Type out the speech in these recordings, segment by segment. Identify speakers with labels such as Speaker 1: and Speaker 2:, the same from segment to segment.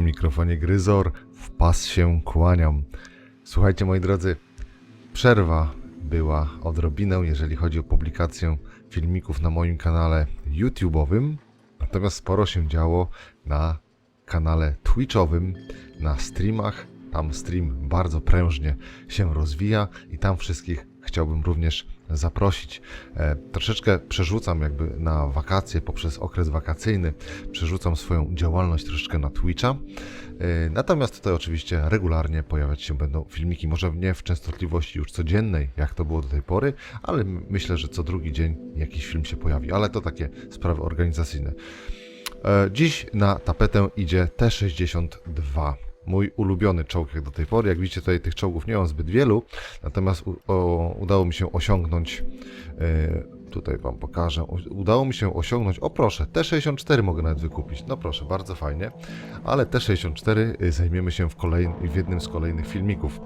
Speaker 1: przy mikrofonie Gryzor. W pas się kłaniam. Słuchajcie, moi drodzy, przerwa była odrobinę, jeżeli chodzi o publikację filmików na moim kanale YouTube'owym. Natomiast sporo się działo na kanale Twitchowym, na streamach. Tam stream bardzo prężnie się rozwija i tam wszystkich chciałbym również zaprosić. E, troszeczkę przerzucam jakby na wakacje poprzez okres wakacyjny, przerzucam swoją działalność troszeczkę na Twitcha. E, natomiast tutaj oczywiście regularnie pojawiać się będą filmiki, może nie w częstotliwości już codziennej, jak to było do tej pory, ale myślę, że co drugi dzień jakiś film się pojawi, ale to takie sprawy organizacyjne. E, Dziś na tapetę idzie T62. Mój ulubiony czołg jak do tej pory. Jak widzicie, tutaj tych czołgów nie mam zbyt wielu, natomiast u, o, udało mi się osiągnąć. e, tutaj Wam pokażę. Udało mi się osiągnąć. O proszę, T64 mogę nawet wykupić. No proszę, bardzo fajnie. Ale T64 y, zajmiemy się w, kolejn, w jednym z kolejnych filmików.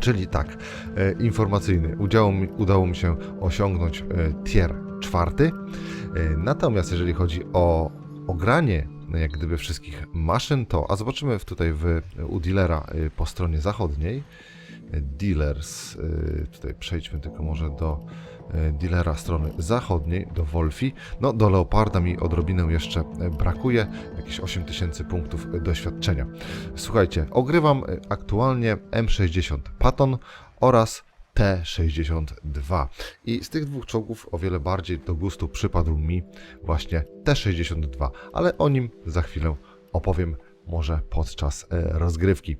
Speaker 1: Czyli tak, e, informacyjny. Udało mi, udało mi się osiągnąć e, tier czwarty. E, Natomiast jeżeli chodzi o ogranie jak gdyby wszystkich maszyn, to a zobaczymy tutaj w, u dealera e, po stronie zachodniej. Dealers, e, tutaj przejdźmy tylko może do e, dealera strony zachodniej, do Wolfi. No do Leoparda mi odrobinę jeszcze brakuje, jakieś 8000 punktów doświadczenia. Słuchajcie, ogrywam aktualnie M60 Patton oraz T62. I z tych dwóch czołgów o wiele bardziej do gustu przypadł mi właśnie T62, ale o nim za chwilę opowiem może podczas e, rozgrywki.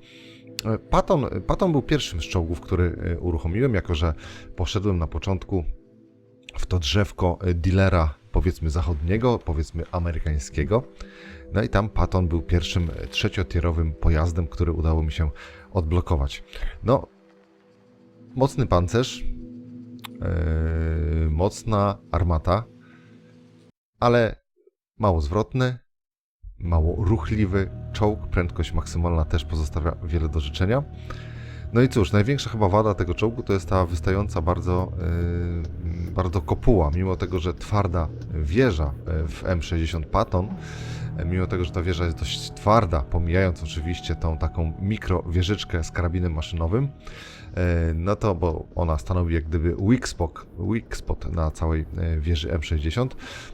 Speaker 1: E, Patton, Patton był pierwszym z czołgów, który e, uruchomiłem, jako że poszedłem na początku w to drzewko dealera, powiedzmy zachodniego, powiedzmy amerykańskiego. No i tam Patton był pierwszym trzeciotierowym pojazdem, który udało mi się odblokować. No, mocny pancerz, e, mocna armata, ale mało zwrotny, mało ruchliwy czołg, prędkość maksymalna też pozostawia wiele do życzenia. No i cóż, największa chyba wada tego czołgu to jest ta wystająca bardzo, yy, bardzo kopuła, mimo tego, że twarda wieża yy, w M60 Patton, yy, mimo tego, że ta wieża jest dość twarda, pomijając oczywiście tą taką mikro wieżyczkę z karabinem maszynowym, yy, no to, bo ona stanowi jak gdyby weak spot, weak spot na całej yy, wieży M60,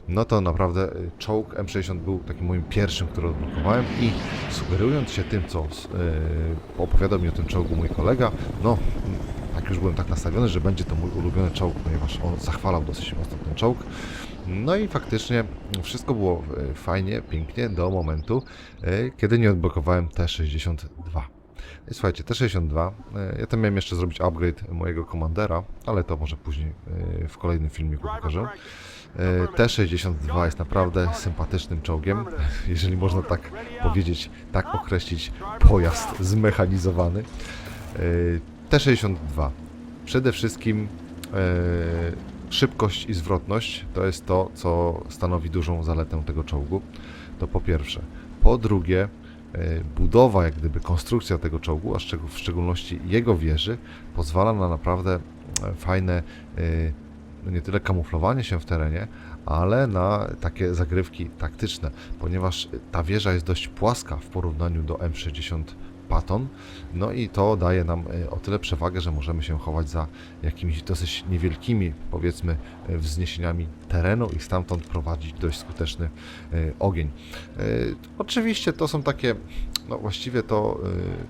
Speaker 1: no to naprawdę y, czołg M60 był takim moim pierwszym, który odblokowałem i sugerując się tym, co opowiadał mi o tym czołgu mój kolega, no tak już byłem tak nastawiony, że będzie to mój ulubiony czołg, ponieważ on zachwalał dosyć mocno ten czołg. No i faktycznie wszystko było y, fajnie, pięknie do momentu, y, kiedy nie odblokowałem T62. I Słuchajcie, T62, y, ja tam miałem jeszcze zrobić upgrade mojego komandera, ale to może później w kolejnym filmiku pokażę. E, T62 jest naprawdę sympatycznym czołgiem, jeżeli można tak powiedzieć, tak określić pojazd zmechanizowany. E, T62 przede wszystkim e, szybkość i zwrotność to jest to, co stanowi dużą zaletę tego czołgu. To po pierwsze. Po drugie, e, budowa, jak gdyby konstrukcja tego czołgu, a w szczególności jego wieży, pozwala na naprawdę e, fajne e, nie tyle kamuflowanie się w terenie, ale na takie zagrywki taktyczne, ponieważ ta wieża jest dość płaska w porównaniu do M60 No i to daje nam e, o tyle przewagę, że możemy się chować za jakimiś dosyć niewielkimi, powiedzmy, e, wzniesieniami terenu i stamtąd prowadzić dość skuteczny e, ogień. Oczywiście to są takie, no właściwie to,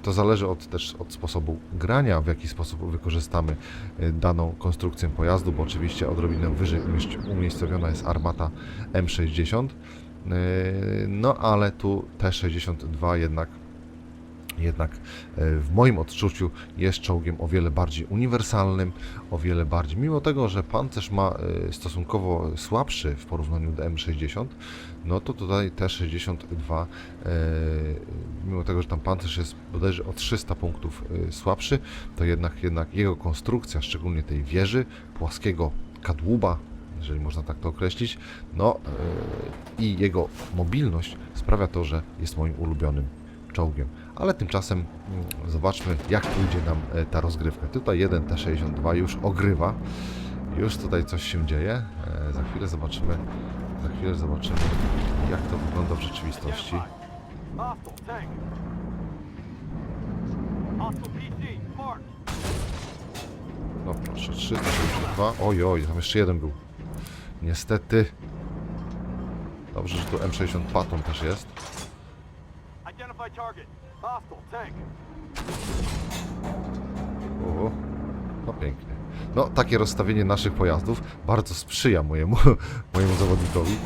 Speaker 1: to zależy od, też od sposobu grania, w jaki sposób wykorzystamy daną konstrukcję pojazdu, bo oczywiście odrobinę wyżej umiejscowiona jest armata M60, e, no ale tu T62 jednak jednak e, w moim odczuciu jest czołgiem o wiele bardziej uniwersalnym, o wiele bardziej, mimo tego, że pancerz ma e, stosunkowo słabszy w porównaniu do M60, no to tutaj T62, e, mimo tego, że tam pancerz jest bodajże o 300 punktów słabszy, to jednak, jednak jego konstrukcja, szczególnie tej wieży, płaskiego kadłuba, jeżeli można tak to określić, no i jego mobilność sprawia to, że jest moim ulubionym czołgiem. Ale tymczasem mm, zobaczmy, jak pójdzie nam e, ta rozgrywka. Tutaj jeden T62 już ogrywa. Już tutaj coś się dzieje. E, Za chwilę zobaczymy, za chwilę zobaczymy, jak to wygląda w rzeczywistości. No proszę, 362. Oj, oj, tam jeszcze jeden był. Niestety. Dobrze, że tu M60 Patton też jest.
Speaker 2: Identify target. Hostile.
Speaker 1: O, no pięknie. No, takie rozstawienie naszych pojazdów bardzo sprzyja mojemu, mojemu zawodnikowi.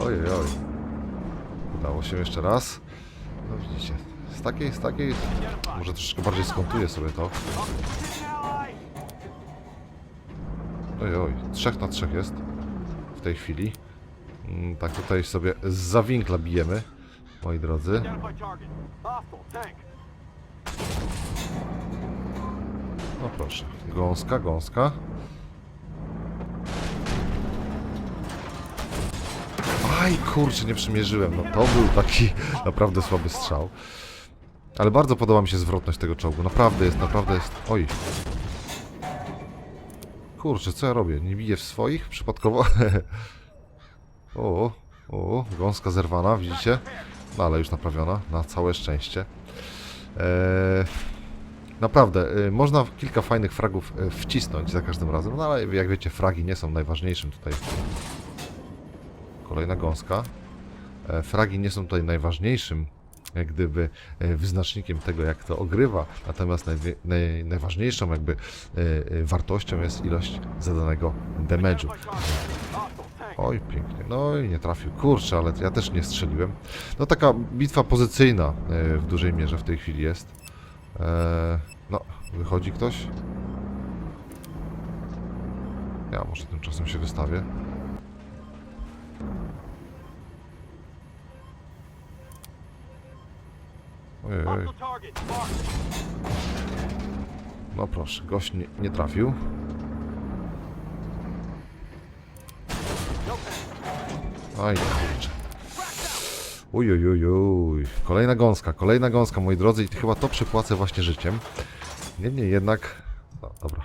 Speaker 1: Ojej, oj. Udało się jeszcze raz. No widzicie, z takiej, z takiej... Może troszeczkę bardziej skontuję sobie to. Oj, oj, trzech na trzech jest w tej chwili. Mm, Tak tutaj sobie z zawinkla bijemy, moi drodzy. No proszę, gąska, gąska. Aj, kurczę, nie przymierzyłem. No to był taki naprawdę słaby strzał. Ale bardzo podoba mi się zwrotność tego czołgu. Naprawdę jest, naprawdę jest... Oj. Kurczę, co ja robię? Nie biję w swoich? Przypadkowo? o, o, gąska zerwana, widzicie? No ale już naprawiona, na całe szczęście. Eee, Naprawdę, y, można kilka fajnych fragów y, wcisnąć za każdym razem, no ale jak wiecie, fragi nie są najważniejszym tutaj. Kolejna gąska. E, Fragi nie są tutaj najważniejszym, jak gdyby, e, wyznacznikiem tego, jak to ogrywa, natomiast naj, najważniejszą jakby e, e, wartością jest ilość zadanego damage'u. Oj, pięknie. No i nie trafił. Kurczę, ale ja też nie strzeliłem. No taka bitwa pozycyjna e, w dużej mierze w tej chwili jest. E, no, wychodzi ktoś? Ja może tymczasem się wystawię. Ojej, no proszę, gość nie, nie trafił.
Speaker 2: No panic.
Speaker 1: Aj, kurczę. Uj, uj, uj, uj. Kolejna gąska, kolejna gąska, moi drodzy, i chyba to przypłacę właśnie życiem. Niemniej jednak... No, dobra.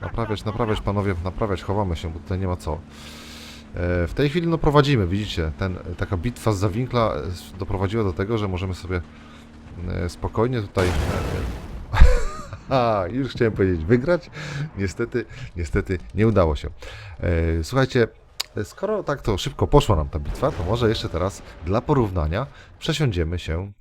Speaker 1: Naprawiać, naprawiać, panowie, naprawiać, chowamy się, bo tutaj nie ma co. E, w tej chwili no prowadzimy, widzicie, ten, taka bitwa z zawinkla e, doprowadziła do tego, że możemy sobie e, spokojnie tutaj... A, już chciałem powiedzieć wygrać. Niestety, niestety nie udało się. Słuchajcie, skoro tak to szybko poszła nam ta bitwa, to może jeszcze teraz dla porównania przesiądziemy się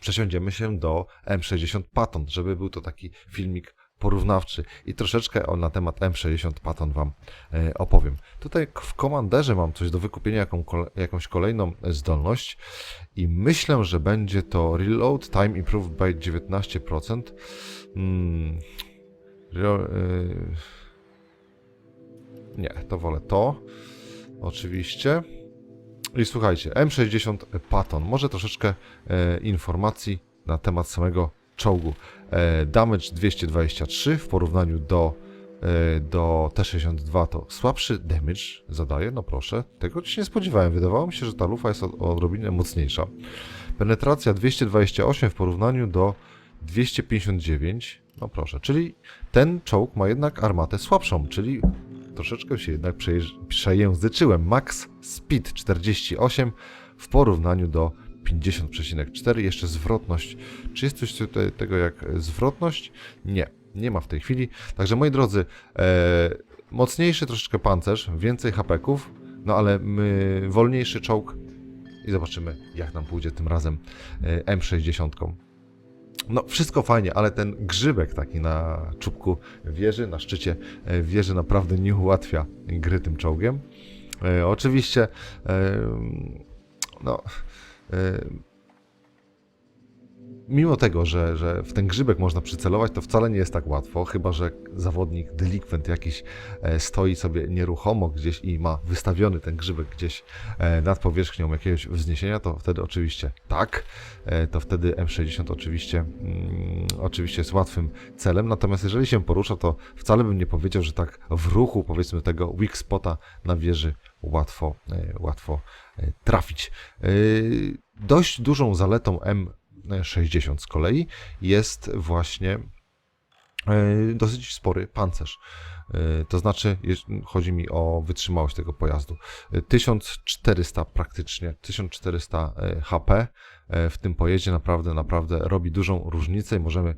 Speaker 1: przesiądziemy się do M60 Patton, żeby był to taki filmik porównawczy i troszeczkę o, na temat M60 Patton Wam e, opowiem. Tutaj w komanderze mam coś do wykupienia, jakąś kolejną e, zdolność i myślę, że będzie to Reload Time Improved by 19%. Hmm, e, nie, to wolę to. Oczywiście. I słuchajcie, M60 Patton. Może troszeczkę e, informacji na temat samego czołgu. E, damage 223 w porównaniu do, e, do T62 to słabszy damage zadaje, no proszę. Tego się nie spodziewałem. Wydawało mi się, że ta lufa jest odrobinę mocniejsza. Penetracja 228 w porównaniu do 259. No proszę, czyli ten czołg ma jednak armatę słabszą, czyli troszeczkę się jednak przejęzyczyłem. Max Speed 48 w porównaniu do 50,4. Jeszcze zwrotność. Czy jest coś tutaj tego jak zwrotność? Nie, nie ma w tej chwili. Także moi drodzy, e, mocniejszy troszeczkę pancerz, więcej hapeków, no ale my, wolniejszy czołg i zobaczymy jak nam pójdzie tym razem e, M60. No, wszystko fajnie, ale ten grzybek taki na czubku wieży, na szczycie e, wieży naprawdę nie ułatwia gry tym czołgiem. E, oczywiście, e, no, mimo tego, że, że w ten grzybek można przycelować, to wcale nie jest tak łatwo, chyba że zawodnik, delikwent jakiś e, stoi sobie nieruchomo gdzieś i ma wystawiony ten grzybek gdzieś e, nad powierzchnią jakiegoś wzniesienia, to wtedy oczywiście tak, e, to wtedy M60 oczywiście, mm, oczywiście jest łatwym celem, natomiast jeżeli się porusza, to wcale bym nie powiedział, że tak w ruchu powiedzmy tego weak spota na wieży łatwo, łatwo trafić. Dość dużą zaletą M60 z kolei jest właśnie e, dosyć spory pancerz. E, To znaczy, chodzi mi o wytrzymałość tego pojazdu. E, 1400 praktycznie, 1400 e, HP e, w tym pojeździe naprawdę, naprawdę robi dużą różnicę i możemy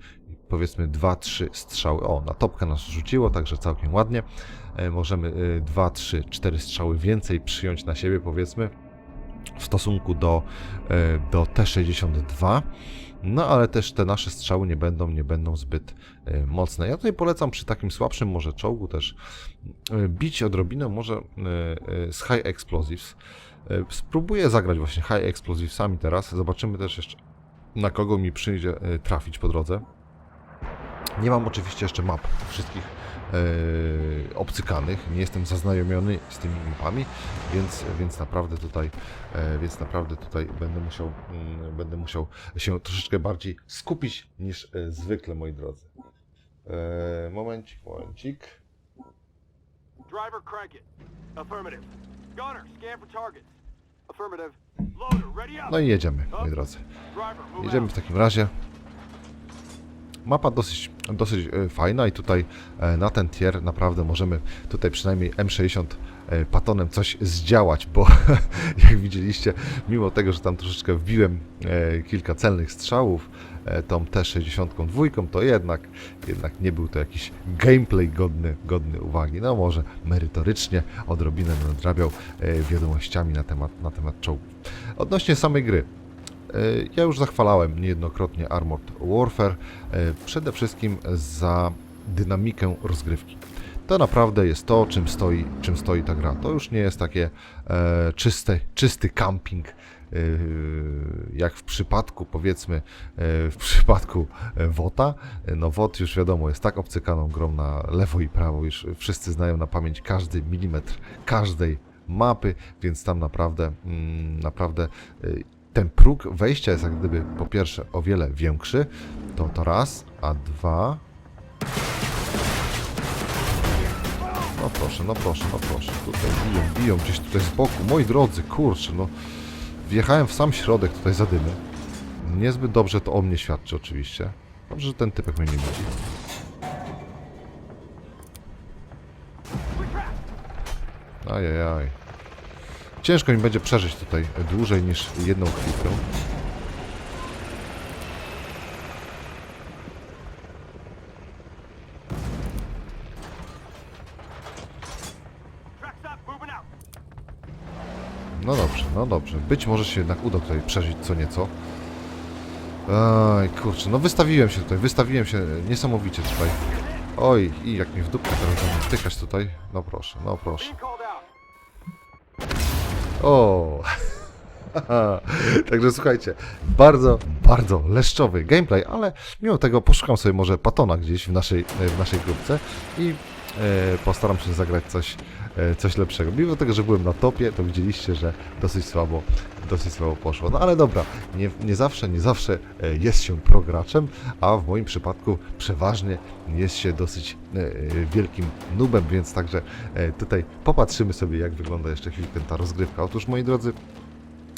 Speaker 1: powiedzmy 2-3 strzały. O, na topkę nas rzuciło, także całkiem ładnie. E, Możemy 2, 3, 4 strzały więcej przyjąć na siebie, powiedzmy, w stosunku do, e, do T62. No ale też te nasze strzały nie będą, nie będą zbyt e, mocne. Ja tutaj polecam przy takim słabszym może czołgu też e, bić odrobinę może z High Explosives. Spróbuję zagrać właśnie High Explosivesami teraz. Zobaczymy też jeszcze na kogo mi przyjdzie trafić po drodze. Nie mam oczywiście jeszcze map wszystkich e, obcykanych, nie jestem zaznajomiony z tymi mapami, więc, więc naprawdę tutaj, e, więc naprawdę tutaj będę musiał, mm, będę musiał się troszeczkę bardziej skupić niż e, zwykle, moi drodzy. E, momencik, momencik.
Speaker 2: Driver, crank it. Affirmative. Gunner, scan for targets. Affirmative. Loader, ready up.
Speaker 1: No i jedziemy, moi drodzy. Jedziemy w takim razie. Mapa dosyć, dosyć e, fajna i tutaj e, na ten tier naprawdę możemy tutaj przynajmniej M60 e, patonem coś zdziałać, bo jak widzieliście, mimo tego, że tam troszeczkę wbiłem kilka celnych strzałów tą T62 dwójką, to jednak, jednak nie był to jakiś gameplay godny, godny uwagi. No może merytorycznie odrobinę nadrabiał wiadomościami na temat, na temat czołgów. Odnośnie samej gry, Ja już zachwalałem niejednokrotnie Armored Warfare, e, przede wszystkim za dynamikę rozgrywki. To naprawdę jest to, czym stoi, czym stoi ta gra. To już nie jest takie e, czyste, czysty camping, e, jak w przypadku, powiedzmy, e, w przypadku e, WOTA. E, No WOT już wiadomo, jest tak obcykaną grą na lewo i prawo, już wszyscy znają na pamięć każdy milimetr każdej mapy, więc tam naprawdę, mm, naprawdę e, ten próg wejścia jest jak gdyby po pierwsze o wiele większy, to to raz, a dwa... No proszę, no proszę, no proszę, tutaj biją, biją gdzieś tutaj z boku, moi drodzy, kurczę, no wjechałem w sam środek tutaj za dymy. Niezbyt dobrze to o mnie świadczy oczywiście. Dobrze, że ten typek mnie nie widzi. Ajajaj. Ciężko mi będzie przeżyć tutaj dłużej niż jedną chwilkę. No dobrze, no dobrze. Być może się jednak uda tutaj przeżyć co nieco. Aj, kurczę, no wystawiłem się tutaj, wystawiłem się niesamowicie tutaj. Oj, i jak mi w dupkę teraz będą wtykać tutaj. No proszę, no proszę. O! Także słuchajcie, bardzo, bardzo leszczowy gameplay, ale mimo tego poszukam sobie może patona gdzieś w naszej, w naszej grupce i e, postaram się zagrać coś, coś lepszego. Mimo tego, że byłem na topie, to widzieliście, że dosyć słabo, dosyć słabo poszło. No ale dobra, nie, nie zawsze, nie zawsze e, jest się prograczem, a w moim przypadku przeważnie jest się dosyć e, e, wielkim nubem, więc także e, tutaj popatrzymy sobie, jak wygląda jeszcze chwilkę ta rozgrywka. Otóż, moi drodzy,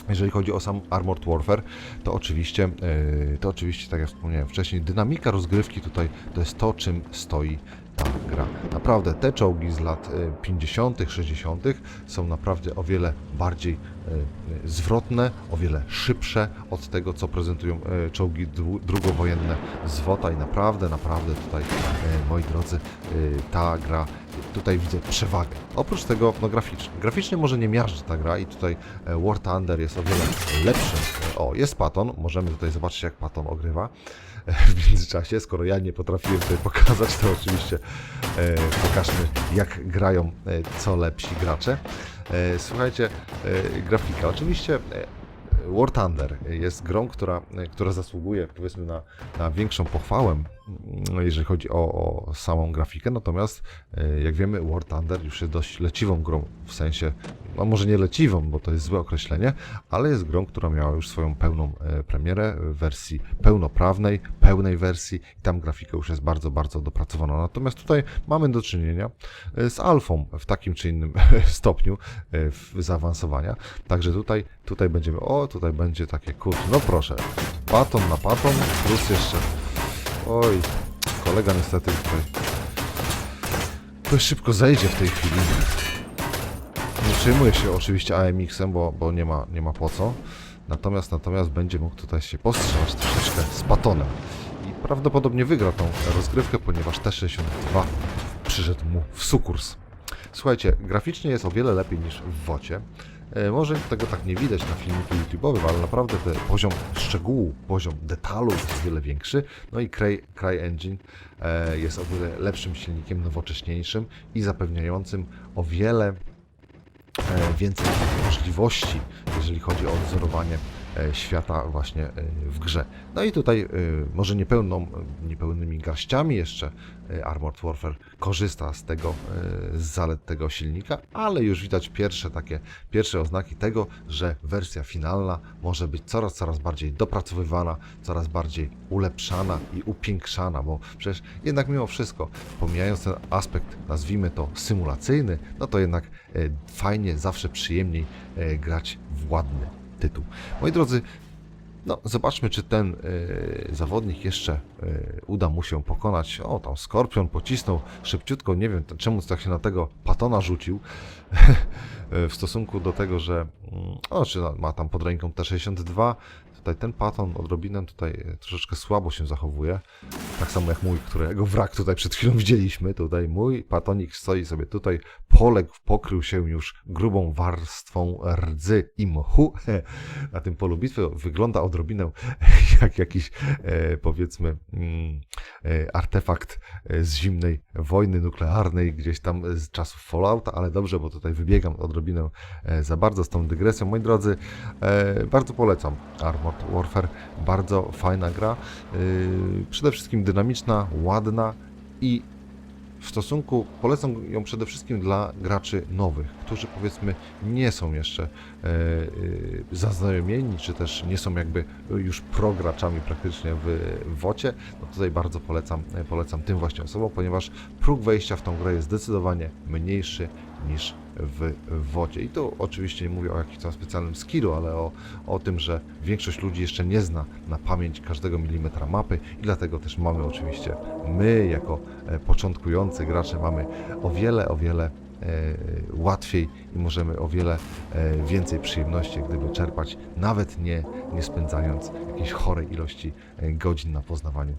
Speaker 1: jeżeli chodzi o sam Armored Warfare, to oczywiście, e, to oczywiście, tak jak wspomniałem wcześniej, dynamika rozgrywki tutaj to jest to, czym stoi ta gra. Naprawdę te czołgi z lat e, 50., 60. są naprawdę o wiele bardziej e, e, zwrotne, o wiele szybsze od tego, co prezentują e, czołgi drugowojenne z WOTA i naprawdę, naprawdę tutaj, e, moi drodzy, e, ta gra tutaj widzę przewagę. Oprócz tego, no graficznie. Graficznie może nie miażdży ta gra i tutaj e, War Thunder jest o wiele lepszy. E, O, jest Patton, możemy tutaj zobaczyć jak Patton ogrywa e, w międzyczasie. Skoro ja nie potrafiłem tutaj pokazać, to oczywiście e, pokażmy jak grają e, co lepsi gracze. E, słuchajcie, e, grafika. Oczywiście e, War Thunder jest grą, która, która zasługuje powiedzmy na, na większą pochwałę, jeżeli chodzi o, o samą grafikę, natomiast e, jak wiemy War Thunder już jest dość leciwą grą, w sensie, no może nie leciwą, bo to jest złe określenie, ale jest grą, która miała już swoją pełną e, premierę w wersji pełnoprawnej, pełnej wersji i tam grafika już jest bardzo, bardzo dopracowana. Natomiast tutaj mamy do czynienia e, z alfą w takim czy innym stopniu zaawansowania. Także tutaj, tutaj będziemy, o tutaj będzie takie kurczę, no proszę, paton na paton, plus jeszcze, oj, kolega niestety tutaj dość szybko zejdzie w tej chwili. Nie przejmuje się oczywiście AMX-em, bo, bo nie, ma, nie ma po co. Natomiast, natomiast będzie mógł tutaj się postrzelać troszeczkę z Patonem. I prawdopodobnie wygra tą rozgrywkę, ponieważ T-62 przyszedł mu w sukurs. Słuchajcie, graficznie jest o wiele lepiej niż w WOCie. E, Może tego tak nie widać na filmiku YouTube'owym, ale naprawdę ten poziom szczegółu, poziom detalu jest o wiele większy. No i Cry, CryEngine e, jest o wiele lepszym silnikiem, nowocześniejszym i zapewniającym o wiele e, więcej możliwości, jeżeli chodzi o odzorowanie świata właśnie e, w grze. No i tutaj e, może niepełną, niepełnymi garściami jeszcze e, Armored Warfare korzysta z tego, e, z zalet tego silnika, ale już widać pierwsze takie, pierwsze oznaki tego, że wersja finalna może być coraz, coraz bardziej dopracowywana, coraz bardziej ulepszana i upiększana, bo przecież jednak mimo wszystko, pomijając ten aspekt, nazwijmy to symulacyjny, no to jednak e, fajnie, zawsze przyjemniej e, grać w ładny tytuł. Moi drodzy, no, zobaczmy, czy ten e, zawodnik jeszcze e, uda mu się pokonać. O, tam Skorpion pocisnął szybciutko. Nie wiem, czemu tak się na tego patona rzucił. e, w stosunku do tego, że mm, o, czy ma tam pod ręką T62. Tutaj ten paton odrobinę tutaj e, troszeczkę słabo się zachowuje. Tak samo jak mój, którego wrak tutaj przed chwilą widzieliśmy. Tutaj mój patonik stoi sobie tutaj, poległ, pokrył się już grubą warstwą rdzy i mchu. Na tym polu bitwy wygląda odrobinę jak jakiś, e, powiedzmy, mm, e, artefakt z zimnej wojny nuklearnej, gdzieś tam z czasów Fallouta, ale dobrze, bo tutaj wybiegam odrobinę za bardzo z tą dygresją. Moi drodzy, bardzo polecam Armored Warfare, bardzo fajna gra, e, przede wszystkim dynamiczna, ładna i w stosunku, polecam ją przede wszystkim dla graczy nowych, którzy powiedzmy nie są jeszcze e, e, zaznajomieni, czy też nie są jakby już prograczami praktycznie w, WOCie, no tutaj bardzo polecam, polecam tym właśnie osobom, ponieważ próg wejścia w tą grę jest zdecydowanie mniejszy niż w wodzie. I tu oczywiście nie mówię o jakimś tam specjalnym skillu, ale o, o tym, że większość ludzi jeszcze nie zna na pamięć każdego milimetra mapy i dlatego też mamy oczywiście my, jako e, początkujący gracze, mamy o wiele, o wiele e, łatwiej i możemy o wiele e, więcej przyjemności gdyby czerpać, nawet nie, nie spędzając jakiejś chorej ilości godzin na poznawaniu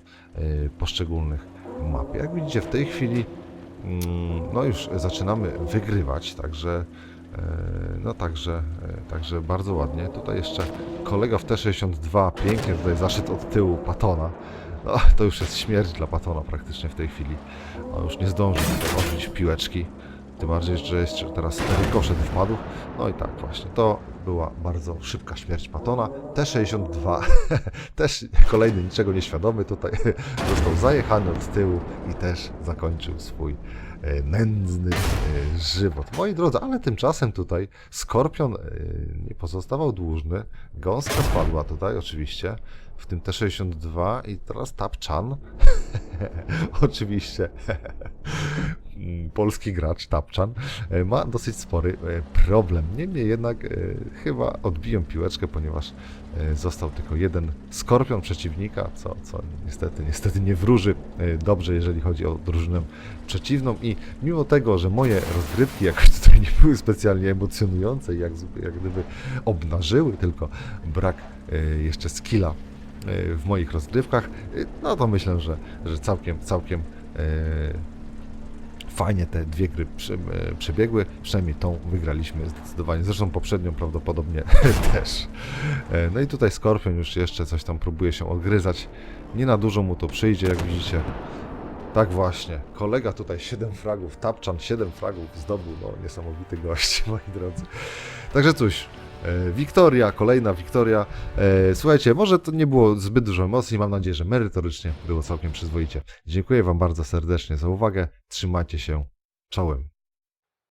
Speaker 1: poszczególnych map. Jak widzicie w tej chwili no już zaczynamy wygrywać, także e, no także, e, także bardzo ładnie. Tutaj jeszcze kolega w T62 pięknie tutaj zaszedł od tyłu Patona. No, to już jest śmierć dla Patona praktycznie w tej chwili. On już nie zdąży odbić piłeczki. Tym bardziej, że jeszcze teraz rykoszet wpadł. No i tak właśnie, to była bardzo szybka śmierć Patona. T62 też kolejny niczego nieświadomy tutaj został zajechany od tyłu i też zakończył swój e, nędzny e, żywot. Moi drodzy, ale tymczasem tutaj Skorpion e, nie pozostawał dłużny. Gąska spadła tutaj oczywiście w tym T62 i teraz Tapchan oczywiście polski gracz Tapczan e, ma dosyć spory e, problem. Niemniej jednak e, chyba odbiją piłeczkę, ponieważ został tylko jeden skorpion przeciwnika, co, co niestety, niestety nie wróży dobrze, jeżeli chodzi o drużynę przeciwną i mimo tego, że moje rozgrywki jakoś tutaj nie były specjalnie emocjonujące, jak, jak gdyby obnażyły tylko brak jeszcze skilla w moich rozgrywkach, no to myślę, że, że całkiem, całkiem fajnie te dwie gry e, przebiegły, przynajmniej tą wygraliśmy zdecydowanie, zresztą poprzednią prawdopodobnie też. E, No i tutaj Skorpion już jeszcze coś tam próbuje się odgryzać, nie na dużo mu to przyjdzie, jak widzicie. Tak właśnie, kolega tutaj 7 fragów, Tapczan 7 fragów zdobył, no niesamowity gość, moi drodzy. Także cóż, Wiktoria, kolejna Wiktoria. E, Słuchajcie, może to nie było zbyt dużo emocji, mam nadzieję, że merytorycznie było całkiem przyzwoicie. Dziękuję Wam bardzo serdecznie za uwagę, trzymajcie się, czołem.